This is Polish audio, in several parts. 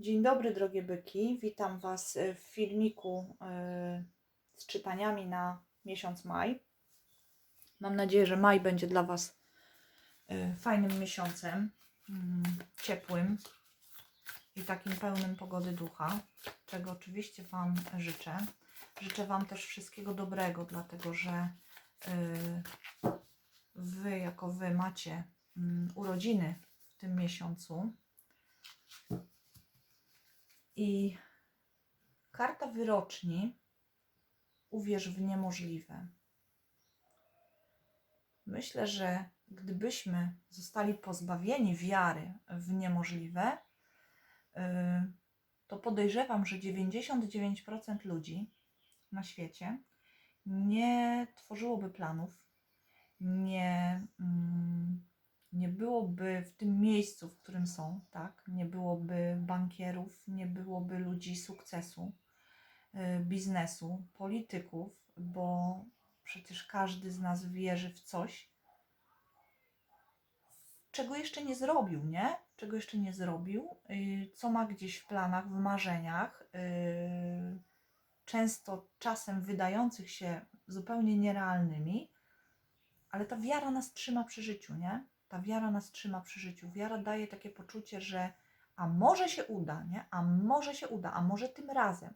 Dzień dobry, drogie byki. Witam Was w filmiku y, z czytaniami na miesiąc maj. Mam nadzieję, że maj będzie dla Was y, fajnym miesiącem, mm, ciepłym i takim pełnym pogody ducha, czego oczywiście Wam życzę. Życzę Wam też wszystkiego dobrego, dlatego że y, Wy, jako Wy, macie mm, urodziny w tym miesiącu. I karta wyroczni uwierz w niemożliwe. Myślę, że gdybyśmy zostali pozbawieni wiary w niemożliwe, yy, to podejrzewam, że 99% ludzi na świecie nie tworzyłoby planów, nie, mm, nie byłoby w tym miejscu, w którym są, tak? Nie byłoby bankierów, nie byłoby ludzi sukcesu, y, biznesu, polityków, bo przecież każdy z nas wierzy w coś, czego jeszcze nie zrobił, nie? Czego jeszcze nie zrobił, y, co ma gdzieś w planach, w marzeniach, y, często czasem wydających się zupełnie nierealnymi, ale ta wiara nas trzyma przy życiu, nie? Ta wiara nas trzyma przy życiu. Wiara daje takie poczucie, że a może się uda, nie? A może się uda, a może tym razem.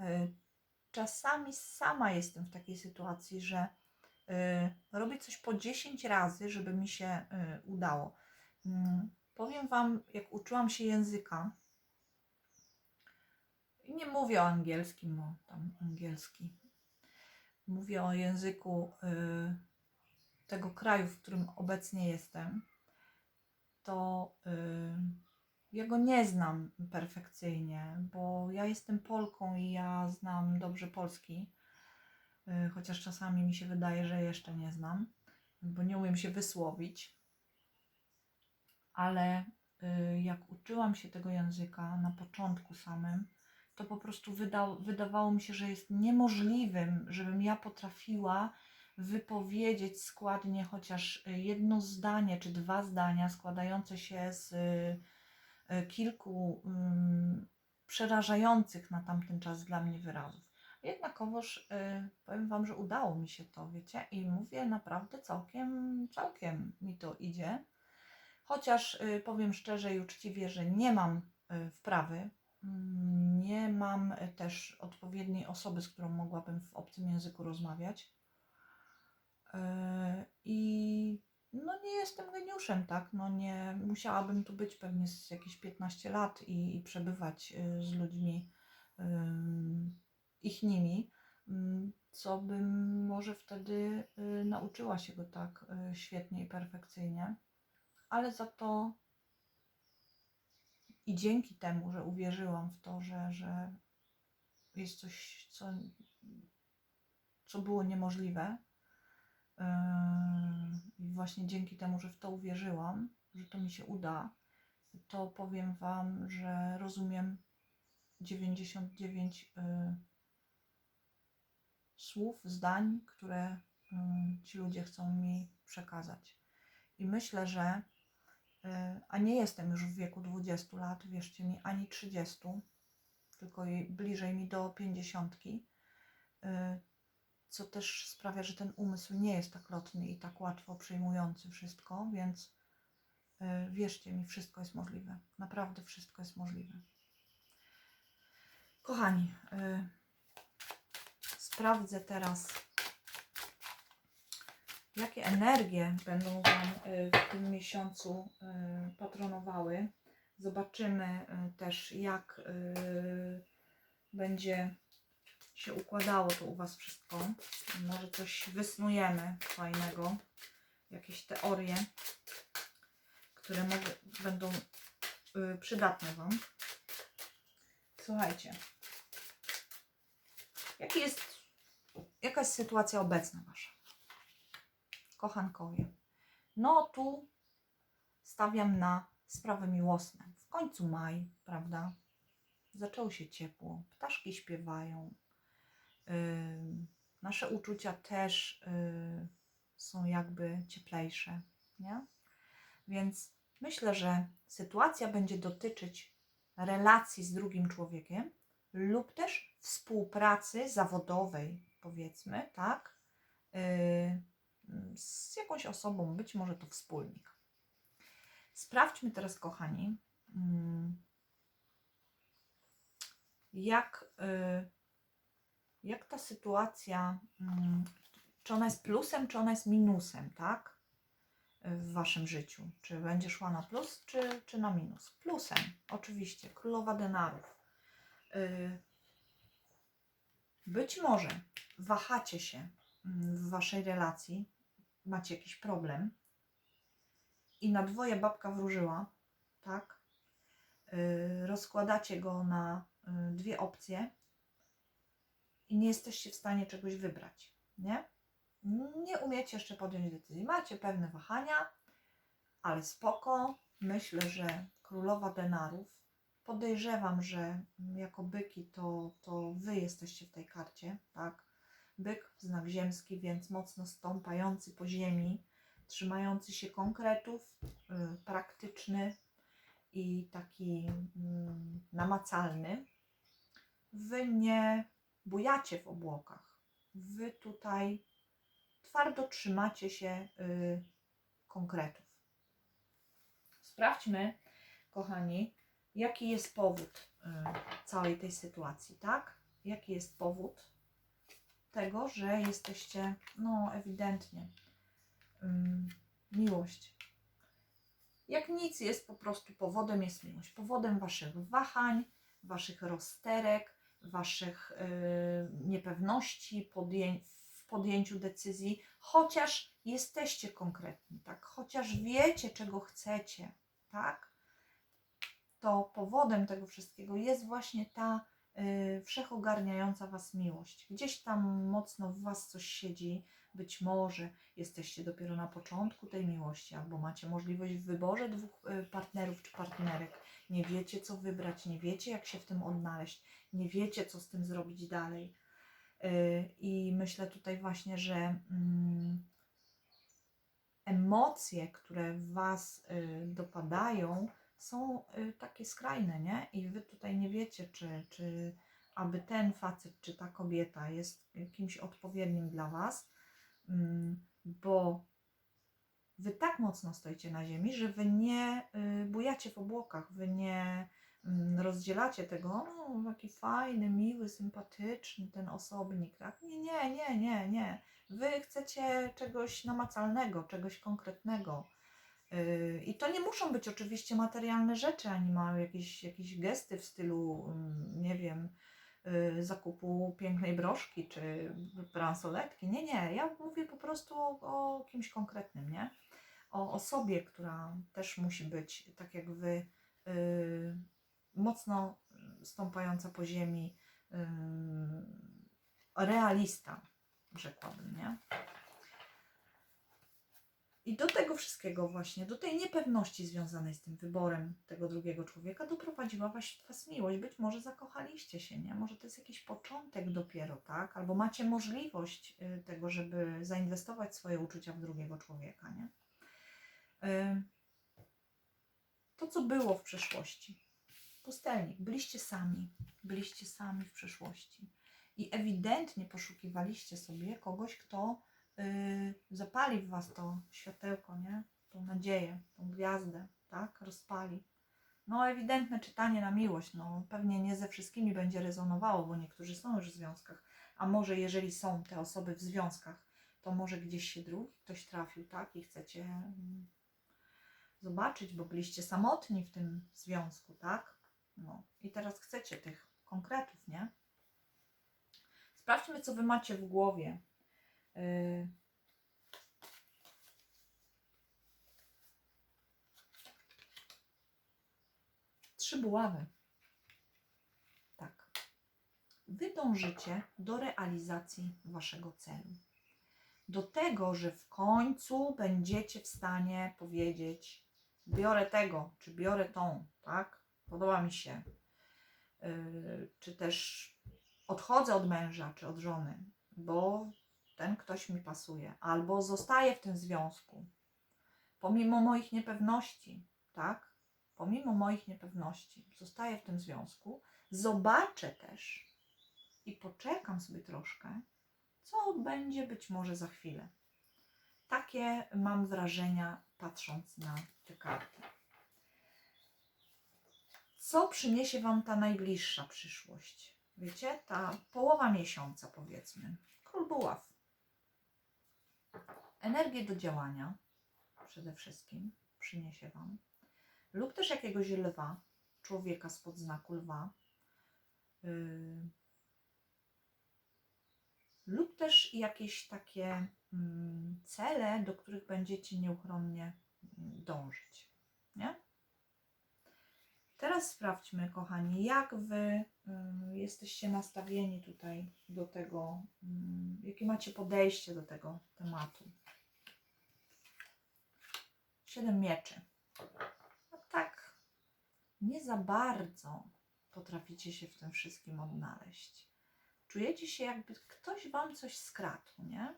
Y, Czasami sama jestem w takiej sytuacji, że y, robię coś po 10 razy, żeby mi się y, udało. Mm, Powiem Wam, jak uczyłam się języka, nie mówię o angielskim, bo tam angielski. Mówię o języku tego kraju, w którym obecnie jestem, to y, ja go nie znam perfekcyjnie, bo ja jestem Polką i ja znam dobrze polski, y, chociaż czasami mi się wydaje, że jeszcze nie znam, bo nie umiem się wysłowić. Ale y, jak uczyłam się tego języka na początku samym, to po prostu wyda- wydawało mi się, że jest niemożliwym, żebym ja potrafiła wypowiedzieć składnie chociaż jedno zdanie czy dwa zdania składające się z y, y, kilku ym, przerażających na tamten czas dla mnie wyrazów. Jednakowoż y, powiem Wam, że udało mi się to, wiecie, i mówię naprawdę całkiem, całkiem mi to idzie. Chociaż y, powiem szczerze i uczciwie, że nie mam y, wprawy, mm, nie mam y, też odpowiedniej osoby, z którą mogłabym w obcym języku rozmawiać. Yy, I no nie jestem geniuszem, tak? No nie musiałabym tu być pewnie z jakieś 15 lat i, i przebywać y, z ludźmi yy, ich nimi, mm, co bym może wtedy y, nauczyła się go tak y, świetnie i perfekcyjnie. Ale za to i dzięki temu, że uwierzyłam w to, że, że jest coś, co, co było niemożliwe, I właśnie dzięki temu, że w to uwierzyłam, że to mi się uda, to powiem Wam, że rozumiem 99 yy, słów, zdań, które yy, ci ludzie chcą mi przekazać. I myślę, że, yy, a nie jestem już w wieku 20 lat, wierzcie mi, ani 30, tylko bliżej mi do 50 co też sprawia, że ten umysł nie jest tak lotny i tak łatwo przyjmujący wszystko, więc y, wierzcie mi, wszystko jest możliwe. Naprawdę wszystko jest możliwe. Kochani, y, sprawdzę teraz, jakie energie będą Wam y, w tym miesiącu patronowały. Zobaczymy też, jak będzie się układało to u Was wszystko. Może coś wysnujemy fajnego, jakieś teorie, które mogę, będą y, przydatne Wam. Słuchajcie, jaki jest, jaka jest sytuacja obecna Wasza? Kochankowie. No tu stawiam na sprawy miłosne. W końcu maj, prawda? Zaczęło się ciepło, ptaszki śpiewają, nasze uczucia też y, są jakby cieplejsze, nie? Więc myślę, że sytuacja będzie dotyczyć relacji z drugim człowiekiem lub też współpracy zawodowej, powiedzmy, tak? Yy, z jakąś osobą, być może to wspólnik. Sprawdźmy teraz, kochani, mm, jak, y, jak ta sytuacja, mm, czy ona jest plusem, czy ona jest minusem, tak? W waszym życiu. Czy będzie szła na plus, czy, czy na minus? Plusem, oczywiście. Królowa denarów. Y, Być może wahacie się mm, w waszej relacji, macie jakiś problem i na dwoje babka wróżyła, tak? Y, Rozkładacie go na y, dwie opcje i nie jesteście w stanie czegoś wybrać, nie? Nie umiecie jeszcze podjąć decyzji. Macie pewne wahania, ale spoko. Myślę, że królowa denarów. Podejrzewam, że jako byki to, to wy jesteście w tej karcie, tak? Byk, znak ziemski, więc mocno stąpający po ziemi, trzymający się konkretów, y, praktyczny i taki mm, namacalny. Wy nie bujacie w obłokach. Wy tutaj twardo trzymacie się y, konkretów. Sprawdźmy, kochani, jaki jest powód y, całej tej sytuacji, tak? Jaki jest powód tego, że jesteście, no ewidentnie, ym, miłość. Jak nic jest po prostu powodem jest miłość. Powodem waszych wahań, waszych rozterek, waszych y, niepewności podję- w podjęciu decyzji, chociaż jesteście konkretni, tak? Chociaż wiecie, czego chcecie, tak? To powodem tego wszystkiego jest właśnie ta y, wszechogarniająca was miłość. Gdzieś tam mocno w was coś siedzi, być może jesteście dopiero na początku tej miłości, albo macie możliwość w wyborze dwóch y, partnerów czy partnerek. Nie wiecie, co wybrać, nie wiecie, jak się w tym odnaleźć, nie wiecie, co z tym zrobić dalej. Y, I myślę tutaj właśnie, że mm, emocje, które w Was y, dopadają, są y, takie skrajne, nie? I Wy tutaj nie wiecie, czy, czy aby ten facet, czy ta kobieta jest kimś odpowiednim dla Was, mm, bo Wy tak mocno stoicie na ziemi, że Wy nie y, bujacie w obłokach, Wy nie mm, rozdzielacie tego, no, taki fajny, miły, sympatyczny ten osobnik, tak? Nie, nie, nie, nie, nie. Wy chcecie czegoś namacalnego, czegoś konkretnego. Yy, I to nie muszą być oczywiście materialne rzeczy, ani ma jakieś, jakieś gesty w stylu, mm, nie wiem, yy, zakupu pięknej broszki czy bransoletki. Nie, nie. Ja mówię po prostu o, o kimś konkretnym, nie? O osobie, która też musi być, tak jak wy, yy, mocno stąpająca po ziemi, yy, realista, rzekłabym, nie? I do tego wszystkiego właśnie, do tej niepewności związanej z tym wyborem tego drugiego człowieka doprowadziła was, was miłość. Być może zakochaliście się, nie? Może to jest jakiś początek dopiero, tak? Albo macie możliwość y, tego, żeby zainwestować swoje uczucia w drugiego człowieka, nie? Y, To, co było w przeszłości. Pustelnik. Byliście sami. Byliście sami w przeszłości. I ewidentnie poszukiwaliście sobie kogoś, kto y, zapali w Was to światełko, nie? Tą nadzieję, tą gwiazdę, tak? Rozpali. No, ewidentne czytanie na miłość, no pewnie nie ze wszystkimi będzie rezonowało, bo niektórzy są już w związkach, a może jeżeli są te osoby w związkach, to może gdzieś się drugi ktoś trafił, tak? I chcecie mm, zobaczyć, bo byliście samotni w tym związku, tak? No i teraz chcecie tych konkretów, nie? Sprawdźmy, co Wy macie w głowie. Yy. Trzy buławy. Tak. Wy dążycie do realizacji Waszego celu. Do tego, że w końcu będziecie w stanie powiedzieć: biorę tego, czy biorę tą, tak? Podoba mi się. Yy, czy też odchodzę od męża czy od żony, bo ten ktoś mi pasuje, albo zostaję w tym związku, pomimo moich niepewności, tak? pomimo moich niepewności, zostaję w tym związku, zobaczę też i poczekam sobie troszkę, co będzie być może za chwilę. Takie mam wrażenia, patrząc na te karty. Co przyniesie Wam ta najbliższa przyszłość? Wiecie, ta połowa miesiąca, powiedzmy. Król Buław. Energię do działania przede wszystkim przyniesie Wam. Lub też jakiegoś lwa, człowieka spod znaku lwa. Yy, lub też jakieś takie mm, cele, do których będziecie nieuchronnie mm, dążyć. Nie? Teraz sprawdźmy, kochani, jak wy y, jesteście nastawieni tutaj do tego, jakie macie podejście do tego tematu. Siedem mieczy. No tak, nie za bardzo potraficie się w tym wszystkim odnaleźć. Czujecie się, jakby ktoś wam coś skradł, nie?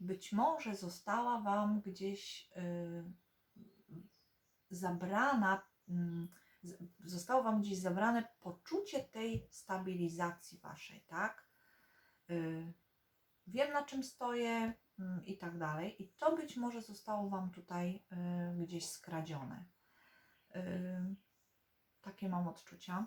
Być może została wam gdzieś y, zabrana. z- zostało Wam gdzieś zabrane poczucie tej stabilizacji Waszej, tak? Y, wiem na czym stoję mm, i tak dalej. I to być może zostało Wam tutaj y, gdzieś skradzione. Y, takie mam odczucia.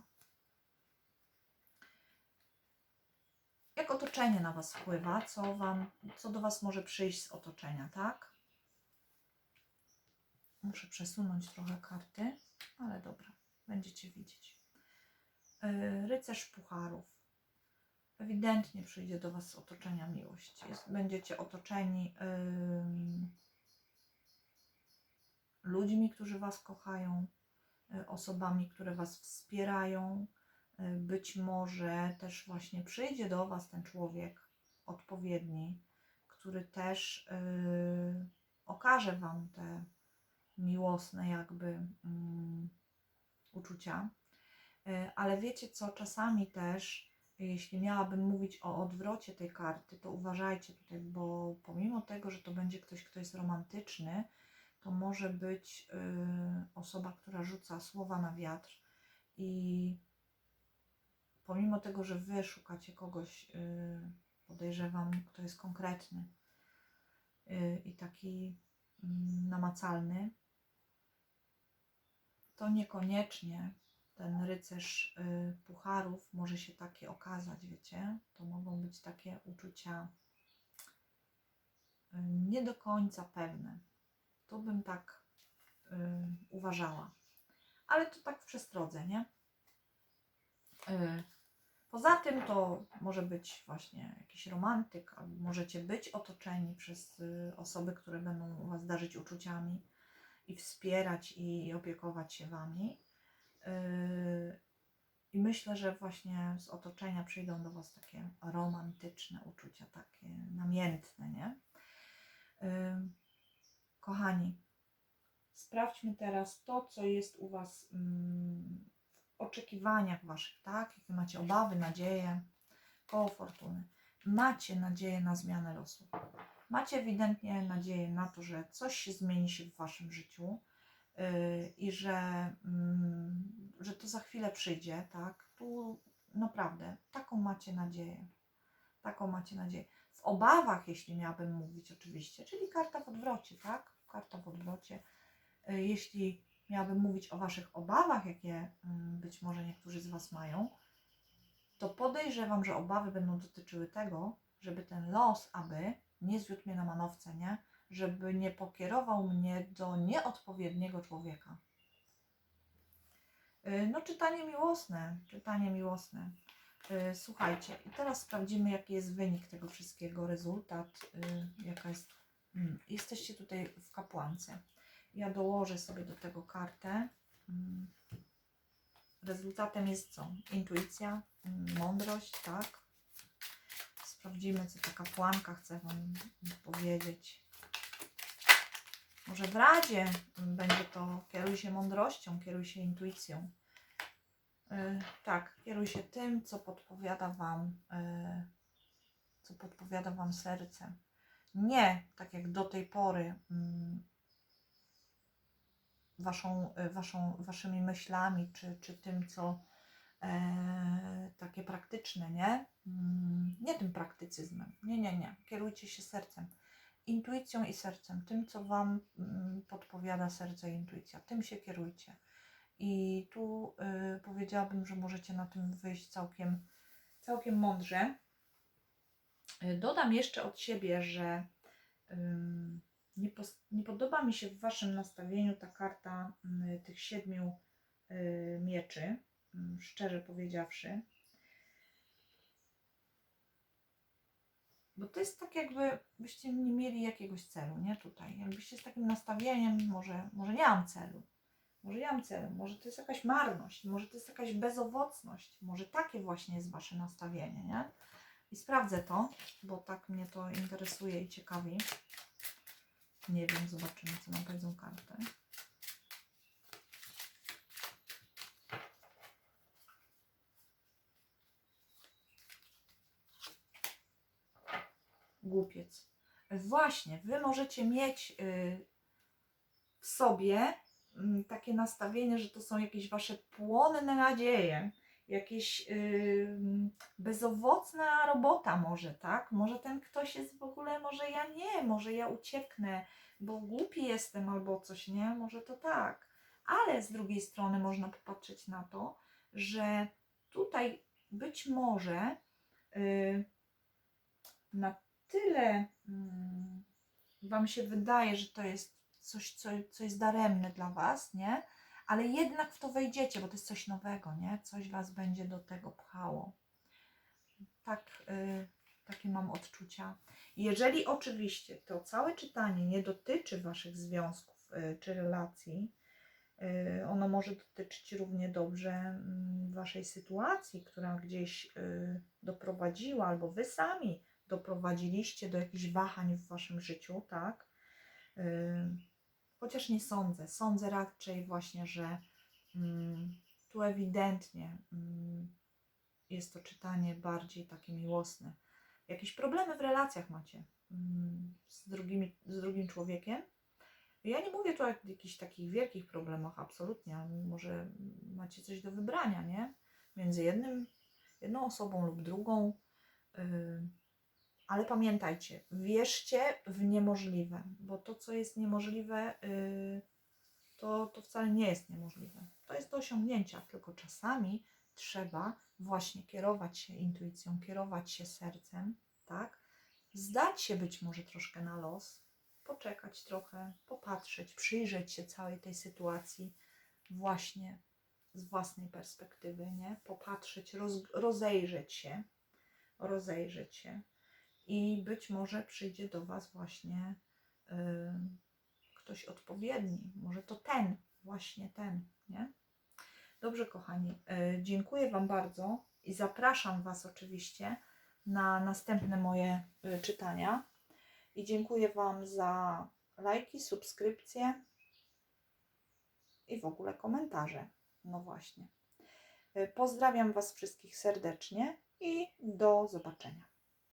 Jak otoczenie na Was wpływa? Co, wam, co do Was może przyjść z otoczenia, tak? Muszę przesunąć trochę karty, ale dobra będziecie widzieć. Yy, Rycerz pucharów. Ewidentnie przyjdzie do Was z otoczenia miłość. Jest, będziecie otoczeni ym, ludźmi, którzy Was kochają, y, osobami, które Was wspierają. Być może też właśnie przyjdzie do Was ten człowiek odpowiedni, który też y, okaże Wam te miłosne jakby mm, uczucia. Y, Ale wiecie co, czasami też, jeśli miałabym mówić o odwrocie tej karty, to uważajcie tutaj, bo pomimo tego, że to będzie ktoś, kto jest romantyczny, to może być y, osoba, która rzuca słowa na wiatr i pomimo tego, że wy szukacie kogoś, y, podejrzewam, kto jest konkretny y, i taki mm, namacalny, to niekoniecznie ten rycerz y, pucharów może się takie okazać, wiecie? To mogą być takie uczucia nie do końca pewne. Tu bym tak uważała. Ale to tak w przestrodze, nie? Y, Poza tym to może być właśnie jakiś romantyk, albo możecie być otoczeni przez y, osoby, które będą Was darzyć uczuciami i wspierać i opiekować się Wami. Yy, I myślę, że właśnie z otoczenia przyjdą do Was takie romantyczne uczucia, takie namiętne, nie? Yy, Kochani, sprawdźmy teraz to, co jest u Was mm, oczekiwaniach Waszych, tak? Jakie macie obawy, nadzieje, koło fortuny. Macie nadzieję na zmianę losu. Macie ewidentnie nadzieję na to, że coś się zmieni się w Waszym życiu yy, i że, mm, że to za chwilę przyjdzie, tak? Tu naprawdę taką macie nadzieję. Taką macie nadzieję. W obawach, jeśli miałabym mówić oczywiście, czyli karta w odwrocie, tak? Karta w odwrocie. Yy, Jeśli miałabym mówić o Waszych obawach, jakie mm, być może niektórzy z Was mają, to podejrzewam, że obawy będą dotyczyły tego, żeby ten los, aby nie zwiódł mnie na manowce, nie? Żeby nie pokierował mnie do nieodpowiedniego człowieka. Yy, No, czytanie miłosne, czytanie miłosne. Yy, Słuchajcie, i teraz sprawdzimy, jaki jest wynik tego wszystkiego, rezultat, yy, jaka jest. Mm, Jesteście tutaj w kapłance. Ja dołożę sobie do tego kartę. Mm. Rezultatem jest co? Intuicja, mm, mądrość, tak? Sprawdzimy, co ta kapłanka chce Wam powiedzieć. Może w Radzie mm, będzie to kieruj się mądrością, kieruj się intuicją. Yy, tak, kieruj się tym, co podpowiada Wam, yy, co podpowiada Wam serce. Nie tak jak do tej pory mm, waszą, y, waszą, waszymi myślami, czy, czy tym, co e, takie praktyczne, nie? Mm, Nie tym praktycyzmem. Nie, nie, nie. Kierujcie się sercem. Intuicją i sercem. Tym, co wam mm, podpowiada serce i intuicja. Tym się kierujcie. I tu y, powiedziałabym, że możecie na tym wyjść całkiem, całkiem mądrze. Y, Dodam jeszcze od siebie, że ym, nie, pos- nie podoba mi się w Waszym nastawieniu ta karta y, tych siedmiu y, mieczy, y, szczerze powiedziawszy. Bo to jest tak, jakby byście nie mieli jakiegoś celu, nie? Tutaj. Jakbyście z takim nastawieniem, może, może nie mam celu. Może ja mam cel, może to jest jakaś marność, może to jest jakaś bezowocność, może takie właśnie jest Wasze nastawienie, nie? I sprawdzę to, bo tak mnie to interesuje i ciekawi. Nie wiem, zobaczymy, co nam powiedzą karty. Głupiec. Właśnie, Wy możecie mieć y, w sobie mm, takie nastawienie, że to są jakieś wasze płonne nadzieje, jakieś yy, bezowocna robota może, tak? Może ten ktoś jest w ogóle, może ja nie, może ja ucieknę, bo głupi jestem albo coś, nie? Może to tak. Ale z drugiej strony można popatrzeć na to, że tutaj być może yy, na tyle mm, Wam się wydaje, że to jest coś, co, co jest daremne dla Was, nie? Ale jednak w to wejdziecie, bo to jest coś nowego, nie? Coś Was będzie do tego pchało. Tak, y, takie mam odczucia. Jeżeli oczywiście to całe czytanie nie dotyczy Waszych związków y, czy relacji, y, ono może dotyczyć równie dobrze mm, Waszej sytuacji, która gdzieś doprowadziła, albo Wy sami doprowadziliście do jakichś wahań w Waszym życiu, tak? Chociaż nie sądzę. Sądzę raczej właśnie, że mm, tu ewidentnie mm, jest to czytanie bardziej takie miłosne. Jakieś problemy w relacjach macie mm, z, drugimi, z drugim człowiekiem. Ja nie mówię tu o jakichś takich wielkich problemach, absolutnie. Może macie coś do wybrania, nie? Między jednym, jedną osobą lub drugą. Yy, ale pamiętajcie, wierzcie w niemożliwe, bo to, co jest niemożliwe, yy, to, to wcale nie jest niemożliwe. To jest do osiągnięcia, tylko czasami trzeba właśnie kierować się intuicją, kierować się sercem, tak? Zdać się być może troszkę na los, poczekać trochę, popatrzeć, przyjrzeć się całej tej sytuacji właśnie z własnej perspektywy, nie? Popatrzeć, roz, rozejrzeć się, rozejrzeć się i być może przyjdzie do Was właśnie y, ktoś odpowiedni. Może to ten, właśnie ten, nie? Dobrze, kochani, y, dziękuję Wam bardzo i zapraszam Was oczywiście na następne moje y, czytania. I dziękuję Wam za lajki, subskrypcje i w ogóle komentarze. No właśnie. Pozdrawiam Was wszystkich serdecznie i do zobaczenia.